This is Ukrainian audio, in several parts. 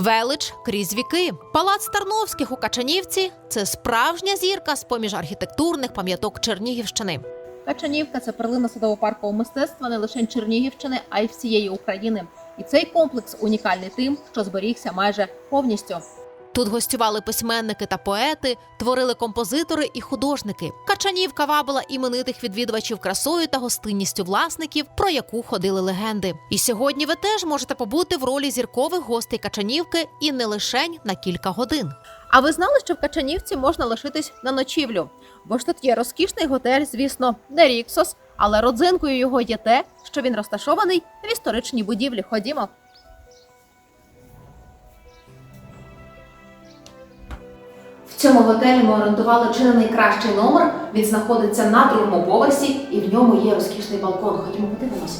Велич крізь віки. Палац Тарновських у Качанівці це справжня зірка з поміж архітектурних пам'яток Чернігівщини. Качанівка це перлина садово-паркового мистецтва не лише Чернігівщини, а й всієї України. І цей комплекс унікальний тим, що зберігся майже повністю. Тут гостювали письменники та поети, творили композитори і художники. Качанівка вабила іменитих відвідувачів красою та гостинністю власників, про яку ходили легенди. І сьогодні ви теж можете побути в ролі зіркових гостей Качанівки і не лишень на кілька годин. А ви знали, що в Качанівці можна лишитись на ночівлю? Бо ж тут є розкішний готель, звісно, не Ріксос, але родзинкою його є те, що він розташований в історичній будівлі. Ходімо. Цьому готелі ми орендували чи не найкращий номер. Він знаходиться на другому поверсі, і в ньому є розкішний балкон. Ходімо, подивимося.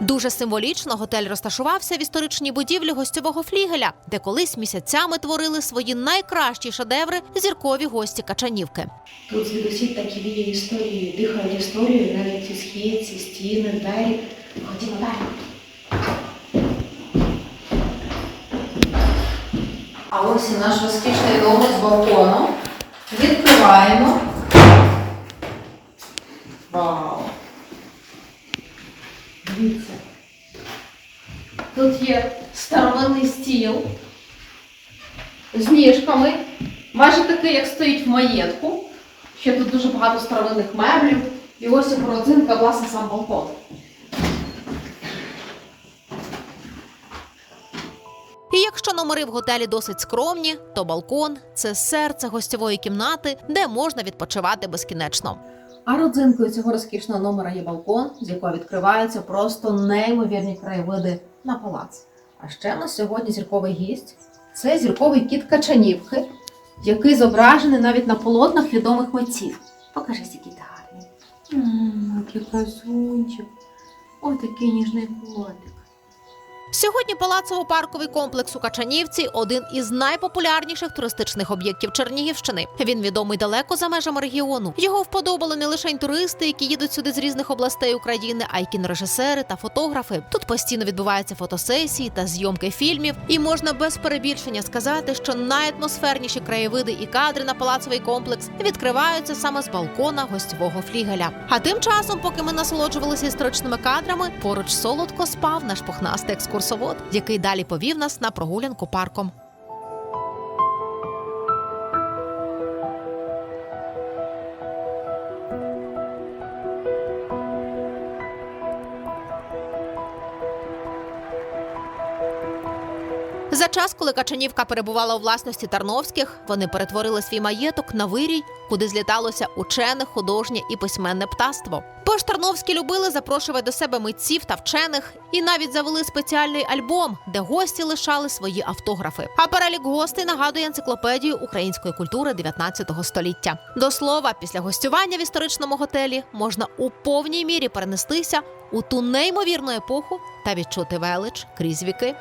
Дуже символічно готель розташувався в історичній будівлі гостьового флігеля, де колись місяцями творили свої найкращі шедеври зіркові гості Качанівки. Тут звідусіль такі віє історії, дихають історією, навіть ці схід, ці стіни, двері. Ходімо далі. А ось і наш розкішний номер з балконом. Відкриваємо. Вау! Дивіться. Тут є старовинний стіл з ніжками, майже такий, як стоїть в маєтку. Ще тут дуже багато старовинних меблів. І ось і родзинка, власне, сам балкон. І якщо номери в готелі досить скромні, то балкон це серце гостьової кімнати, де можна відпочивати безкінечно. А родзинкою цього розкішного номера є балкон, з якого відкриваються просто неймовірні краєвиди на палац. А ще в нас сьогодні зірковий гість. Це зірковий кіт Качанівки, який зображений навіть на полотнах відомих митців. Покажи, який ти гарний. Ммм, який красунчик. Ой, такий ніжний котик. Сьогодні палацово-парковий комплекс у Качанівці один із найпопулярніших туристичних об'єктів Чернігівщини. Він відомий далеко за межами регіону. Його вподобали не лише туристи, які їдуть сюди з різних областей України, а й кінорежисери та фотографи. Тут постійно відбуваються фотосесії та зйомки фільмів, і можна без перебільшення сказати, що найатмосферніші краєвиди і кадри на палацовий комплекс відкриваються саме з балкона гостьового флігеля. А тим часом, поки ми насолоджувалися історичними кадрами, поруч солодко спав наш пухнастий екскурсовод, який далі повів нас на прогулянку парком. За час, коли Качанівка перебувала у власності Тарновських, вони перетворили свій маєток на вирій, куди зліталося учене, художнє і письменне птаство. Бо ж Тарновські любили запрошувати до себе митців та вчених і навіть завели спеціальний альбом, де гості лишали свої автографи. А перелік гостей нагадує енциклопедію української культури 19 століття. До слова, після гостювання в історичному готелі можна у повній мірі перенестися у ту неймовірну епоху та відчути велич крізь віки.